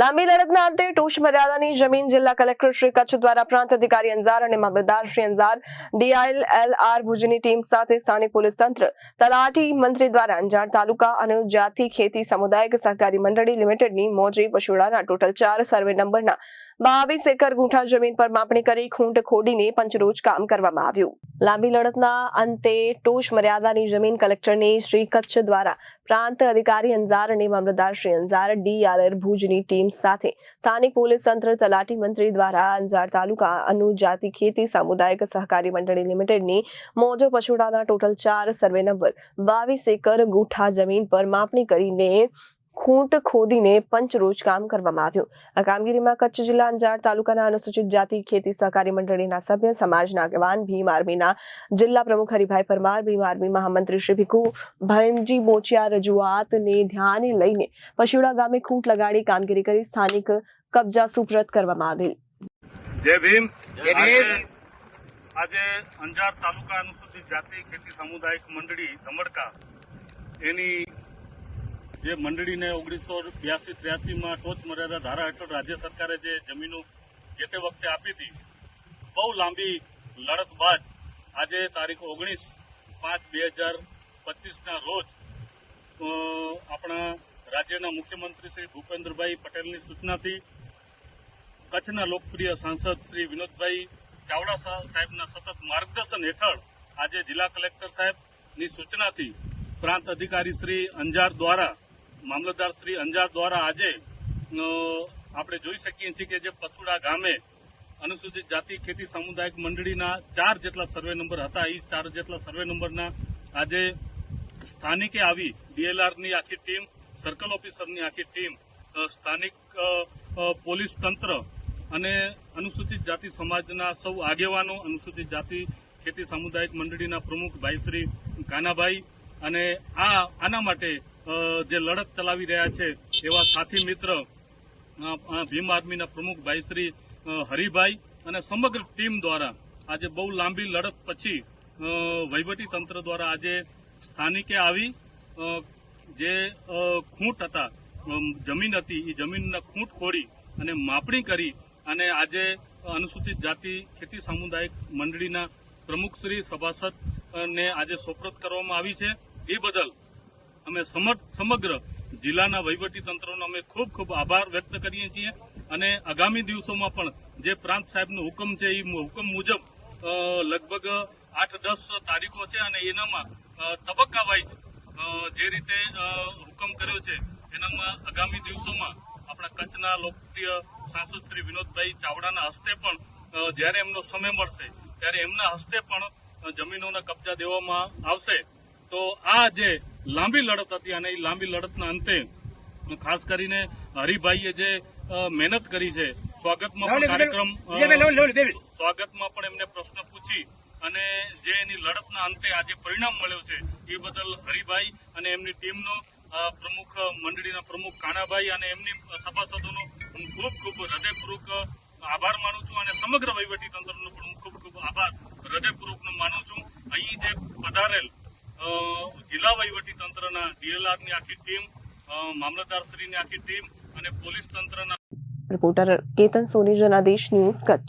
લાંબી લડતના અંતે ટોચ મર્યાદાની જમીન જિલ્લા કલેક્ટર શ્રી કચ્છ દ્વારા પ્રાંત અધિકારી અંજાર અને મામલતદાર Shri Anjar DIL L R ભુજની ટીમ સાથે સ્થાનિક પોલીસ તંત્ર, તલાટી મંત્રી દ્વારા અંજાર તાલુકા અને જાતિ ખેતી સામુદાયિક સહકારી મંડળી લિમિટેડની મોજી પશુડાના ટોટલ ચાર સર્વે નંબરના બાવીસ એકર ગુંઠા જમીન પર માપણી કરી ખૂંટ ખોડીને પંચરોજ કામ કરવામાં આવ્યું. લાંબી લડતના અંતે ટોચ મર્યાદાની જમીન કલેક્ટરની શ્રી કચ્છ દ્વારા પ્રાંત અધિકારી અંજાર અને મામલતદાર શ્રી અંજાર ડીઆરઆર ભુજની ટીમ સાથે સ્થાનિક પોલીસ તંત્ર તલાટી મંત્રી દ્વારા અંજાર તાલુકા અનુજાતિ ખેતી સામુદાયિક સહકારી મંડળી લિમિટેડની મોજો પછોડાના ટોટલ ચાર સર્વે નંબર બાવીસ એકર ગુઠા જમીન પર માપણી કરીને ખૂંટ ખોદીને પંચરોજ કામ કરવામાં આવ્યું. આ કામગીરીમાં કચ્છ જિલ્લા અંજાર તાલુકાના અનુસૂચિત જાતિ ખેતી સહકારી મંડળીના સભ્ય સમાજના આગેવાન ભીમ આર્મીના જિલ્લા પ્રમુખ હરિભાઈ પરમાર ભીમ આર્મી મહામંત્રી શ્રી ભીખુ ભયમજી મોચિયા રજૂઆતને ધ્યાને લઈને પશુડા ગામે ખૂંટ લગાડી કામગીરી કરી સ્થાનિક કબજા સુપ્રત કરવામાં આવેલ જય ભીમ. જય ભીમ. આજે- આજે અંજાર તાલુકા અનુસૂચિત જાતિ ખેતી સામુદાયિક મંડળી ધમડકા એની જે મંડળીને ઓગણીસો બ્યાસી ત્ર્યાસીમાં ટોચ મર્યાદા ધારા હેઠળ રાજ્ય સરકારે જે જમીનો જે તે વખતે આપી હતી, બહુ લાંબી લડત બાદ આજે તારીખ ઓગણીસ પાંચ બે હજાર પચીસના રોજ આપણા રાજ્યના મુખ્યમંત્રી શ્રી ભૂપેન્દ્રભાઈ પટેલની સૂચનાથી કચ્છના લોકપ્રિય સાંસદ શ્રી વિનોદભાઈ ચાવડા સાહેબના સતત માર્ગદર્શન હેઠળ આજે જિલ્લા કલેક્ટર સાહેબની સૂચનાથી પ્રાંત અધિકારી શ્રી અંજાર દ્વારા મામલતદાર શ્રી અંજાર દ્વારા આજે આપણે જોઈ શકીએ છીએ કે જે પસુડા ગામે અનુસૂચિત જાતિ ખેતી સામુદાયિક મંડળીના ચાર જેટલા સર્વે નંબર હતા. એ ચાર જેટલા સર્વે નંબરના આજે સ્થાનિકે આવી ડીએલઆરની આખી ટીમ, સર્કલ ઓફિસરની આખી ટીમ સ્થાનિક પોલીસ તંત્ર અને અનુસૂચિત જાતિ સમાજના સૌ આગેવાનો, અનુસૂચિત જાતિ ખેતી સામુદાયિક મંડળીના પ્રમુખ ભાઈ શ્રી કાનાભાઈ અને આ, આના માટે જે લડત ચલાવી રહ્યા છે એવા સાથી મિત્ર ભીમ આર્મીના પ્રમુખ ભાઈ શ્રી હરિભાઈ અને સમગ્ર ટીમ દ્વારા આજે બહુ લાંબી લડત પછી વહીવટી તંત્ર દ્વારા આજે સ્થાનિકે આવી જે ખૂંટ હતા જમીન હતી એ જમીનના ખૂંટ ખોડી અને માપણી કરી અને આજે અનુસૂચિત જાતિ ખેતી સામુદાયિક મંડળીના પ્રમુખ શ્રી સભાસદ અ, ને આજે સોપરત કરવામાં આવી છે. એ બદલ અમે સમગ્ર જિલ્લાના તંત્રનો અમે ખૂબ ખૂબ આભાર વ્યક્ત કરીએ છીએ. અને આગામી દિવસોમાં પણ જે પ્રાંત સાહેબનો હુકમ છે, એ હુકમ મુજબ લગભગ આઠ દસ તારીખો છે અને એનામાં તબક્કા વાઇઝ જે રીતે હુકમ કર્યો છે, એનામાં આગામી દિવસોમાં આપણા કચ્છના લોકપ્રિય સાંસદ શ્રી વિનોદભાઈ ચાવડાના હસ્તે પણ જ્યારે એમનો સમય મળશે, ત્યારે એમના હસ્તે પણ જમીનોના કબજા દેવામાં આવશે. તો આ જે લાંબી લડત હતી અને એ લાંબી લડતના અંતે ખાસ કરીને હરિભાઈએ જે મહેનત કરી છે સ્વાગતમાં પણ કાર્યક્રમ સ્વાગતમાં પણ એમને પ્રશ્ન પૂછી અને જે એની લડતના અંતે આજે પરિણામ મળ્યો છે એ બદલ હરિભાઈ અને એમની ટીમનો પ્રમુખ મંડળીના પ્રમુખ કાનાભાઈ અને એમની સભાસદોનો હું ખૂબ ખૂબ હૃદયપૂર્વક આભાર માનું છું અને સમગ્ર વહીવટી તંત્રનો પણ હું ખૂબ ખૂબ આભાર હૃદયપૂર્વકનો માનું છું અહીં જે પધારેલ અ, જિલ્લા વહીવટી તંત્રના આખી ટીમ મામલતદારશ્રીની આખી ટીમ અને પોલીસ તંત્રના રિપોર્ટર કેતન સોની જનાદેશ ન્યૂઝ કચ્છ.